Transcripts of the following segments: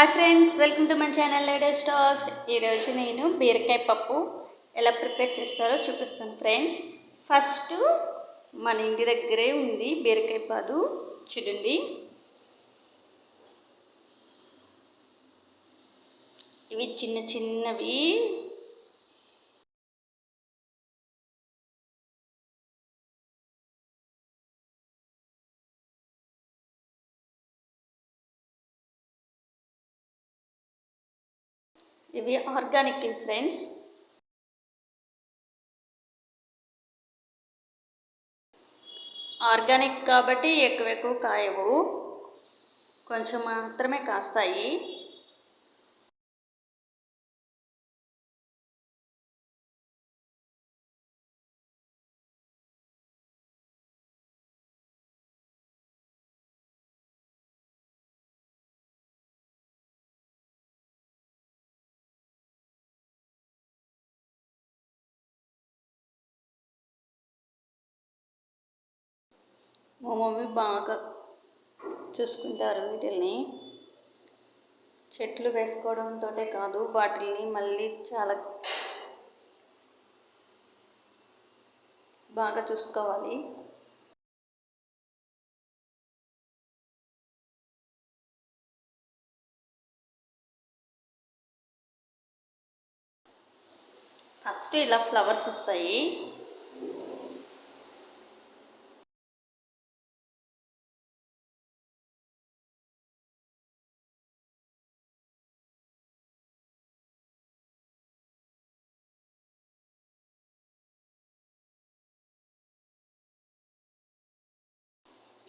Hi friends welcome to my channel ladies talks. ఈరోజు నేను బీరకాయ పప్పు ఎలా ప్రిపేర్ చేస్తారో చూపిస్తాను ఫ్రెండ్స్. ఫస్ట్ మన ఇంటి దగ్గరే ఉంది బీరకాయ పాదు చూడండి. ఇవి చిన్న చిన్నవి ఇవి ఆర్గానిక్ ఫ్రెండ్స్ ఆర్గానిక్ కాబట్టి ఎక్కువ ఎక్కువ కాయవు. కొంచెం మాత్రమే కాస్తాయి. మా మమ్మీ బాగా చూసుకుంటారు వీటిల్ని. చెట్లు వేసుకోవడంతో కాదు వాటిల్ని మళ్ళీ చాలా బాగా చూసుకోవాలి. ఫస్ట్ ఇలా ఫ్లవర్స్ వస్తాయి.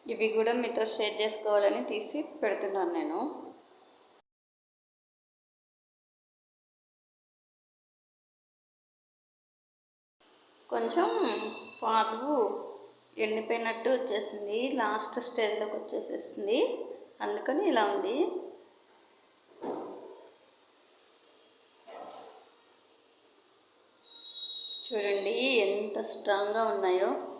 ఇవి కూడా మీతో షేర్ చేసుకోవాలని తీసి పెడుతున్నాను నేను. కొంచెం పాలు ఎండిపోయినట్టు వచ్చేసింది. లాస్ట్ స్టేజ్లోకి వచ్చేసేసింది. అందుకని ఇలా ఉంది. చూడండి ఎంత స్ట్రాంగ్గా ఉన్నాయో.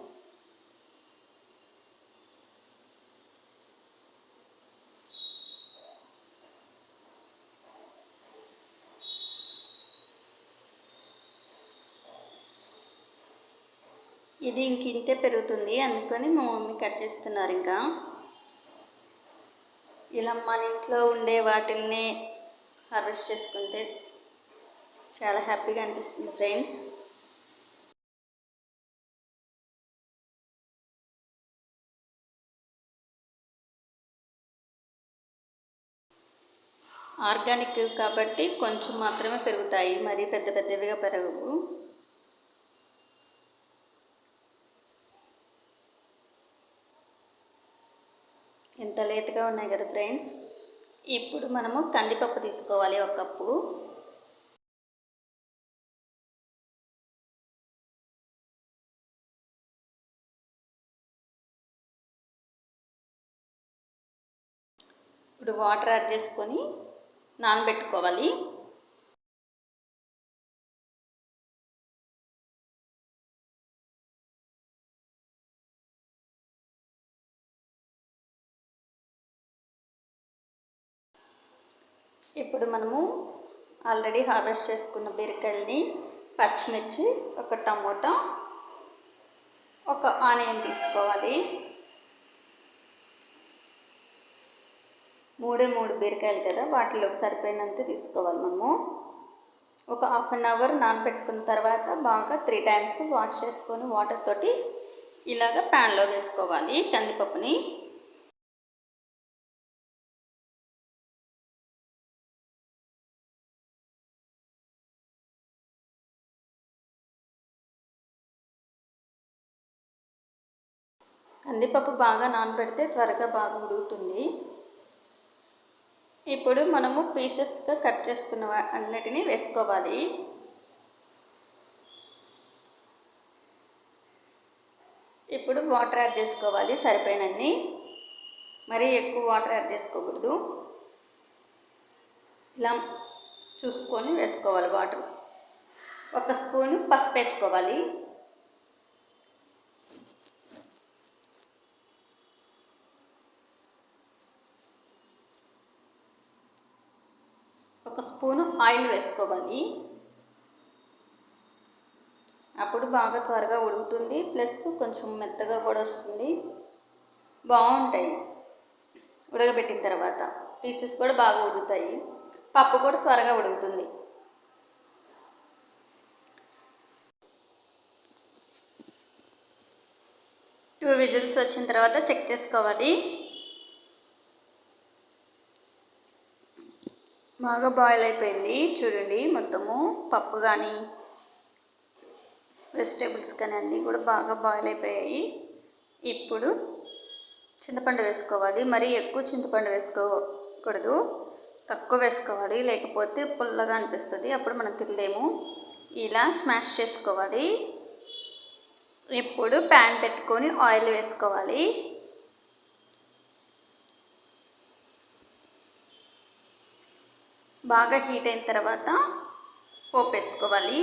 ఇది ఇంక ఇంతే పెరుగుతుంది. అందుకని మా మమ్మీ కట్ చేస్తున్నారు ఇంకా. ఇలా మన ఇంట్లో ఉండే వాటిల్ని హార్వెస్ట్ చేసుకుంటే చాలా హ్యాపీగా అనిపిస్తుంది ఫ్రెండ్స్. ఆర్గానిక్ కాబట్టి కొంచెం మాత్రమే పెరుగుతాయి. మరీ పెద్ద పెద్దవిగా పెరగవు. ఎంత లేట్గా ఉన్నాయి కదా ఫ్రెండ్స్? ఇప్పుడు మనము కందిపప్పు తీసుకోవాలి ఒక కప్పు. ఇప్పుడు వాటర్ యాడ్ చేసుకొని నానబెట్టుకోవాలి. ఇప్పుడు మనము ఆల్రెడీ హార్వెస్ట్ చేసుకున్న బీరకాయలని పచ్చిమిర్చి ఒక టమోటా ఒక ఆనియన్ తీసుకోవాలి. మూడే మూడు బీరకాయలు కదా వాటిలోకి సరిపోయినంత తీసుకోవాలి మనము. ఒక హాఫ్ అన్ అవర్ నానబెట్టుకున్న తర్వాత బాగా త్రీ టైమ్స్ వాష్ చేసుకొని వాటర్ తోటి ఇలాగ ప్యాన్లో వేసుకోవాలి కందిపప్పుని. కందిపప్పు బాగా నానబెడితే త్వరగా బాగా ఉడుకుతుంది. ఇప్పుడు మనము పీసెస్గా కట్ చేసుకున్న అన్నిటినీ వేసుకోవాలి. ఇప్పుడు వాటర్ యాడ్ చేసుకోవాలి సరిపోయినన్ని. మరీ ఎక్కువ వాటర్ యాడ్ చేసుకోకూడదు. ఇలా చూసుకొని వేసుకోవాలి వాటర్. ఒక స్పూన్ పసుపు వేసుకోవాలి. ఒక స్పూను ఆయిల్ వేసుకోవాలి. అప్పుడు బాగా త్వరగా ఉడుకుతుంది. ప్లస్ కొంచెం మెత్తగా కూడా వస్తుంది. బాగుంటాయి. ఉడకబెట్టిన తర్వాత పీసెస్ కూడా బాగా ఉడుకుతాయి. పప్పు కూడా త్వరగా ఉడుకుతుంది. టూ విజిల్స్ వచ్చిన తర్వాత చెక్ చేసుకోవాలి. బాగా బాయిల్ అయిపోయింది. చూడండి మొత్తము పప్పు కానీ వెజిటేబుల్స్ కానీ అన్నీ కూడా బాగా బాయిల్ అయిపోయాయి. ఇప్పుడు చింతపండు వేసుకోవాలి. మరి ఎక్కువ చింతపండు వేసుకోకూడదు. తక్కువ వేసుకోవాలి. లేకపోతే పుల్లగా అనిపిస్తుంది. అప్పుడు మనం తినలేము. ఇలా స్మాష్ చేసుకోవాలి. ఇప్పుడు ప్యాన్ పెట్టుకొని ఆయిల్ వేసుకోవాలి. బాగా హీట్ అయిన తర్వాత పోపు వేసుకోవాలి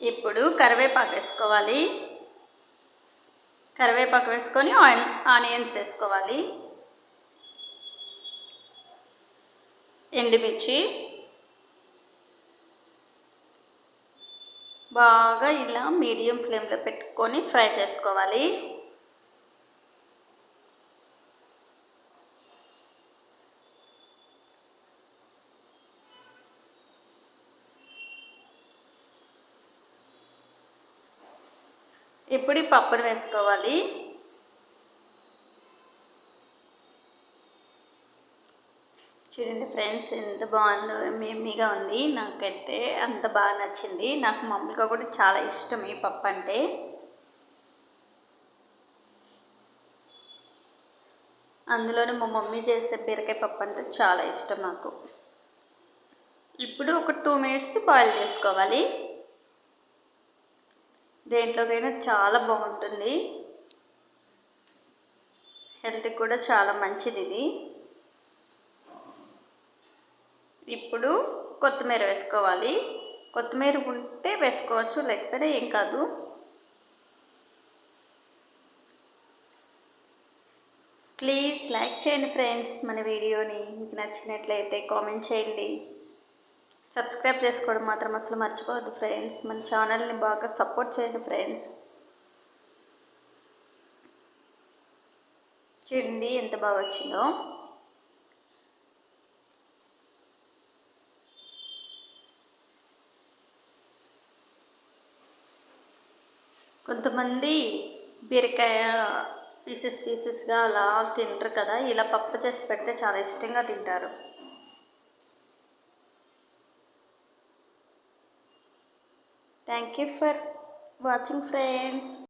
ఇప్పుడు కరివేపాకు వేసుకోవాలి. కరివేపాకు వేసుకొని ఆనియన్స్ వేసుకోవాలి. ఎండుమిర్చి బాగా ఇలా మీడియం ఫ్లేమ్లో పెట్టుకొని ఫ్రై చేసుకోవాలి. ఇప్పుడు ఈ పప్పును వేసుకోవాలి. చూడండి ఫ్రెండ్స్ ఎంత బాగుందో మేమీగా ఉంది. నాకైతే అంత బాగా నచ్చింది. నాకు మామూలుగా కూడా చాలా ఇష్టం ఈ పప్పు అంటే. అందులోనే మా మమ్మీ చేసే బీరకాయ పప్పు అంటే చాలా ఇష్టం నాకు. ఇప్పుడు ఒక టూ మినిట్స్ బాయిల్ చేసుకోవాలి. దేంట్లోకైనా చాలా బాగుంటుంది. హెల్త్కి కూడా చాలా మంచిది ఇది. ఇప్పుడు కొత్తిమీర వేసుకోవాలి. కొత్తిమీర ఉంటే వేసుకోవచ్చు లేకపోతే ఏం కాదు. ప్లీజ్ లైక్ చేయండి ఫ్రెండ్స్ మన వీడియోని. మీకు నచ్చినట్లయితే కామెంట్ చేయండి. సబ్స్క్రైబ్ చేసుకోవడం మాత్రం అసలు మర్చిపోవద్దు ఫ్రెండ్స్. మన ఛానల్ని బాగా సపోర్ట్ చేయండి ఫ్రెండ్స్. చూడండి ఎంత బాగా వచ్చిందో. కొంతమంది బీరకాయ పీసెస్ పీసెస్గా అలా తింటారు కదా ఇలా పప్పు చేసి పెడితే చాలా ఇష్టంగా తింటారు. Thank you for watching friends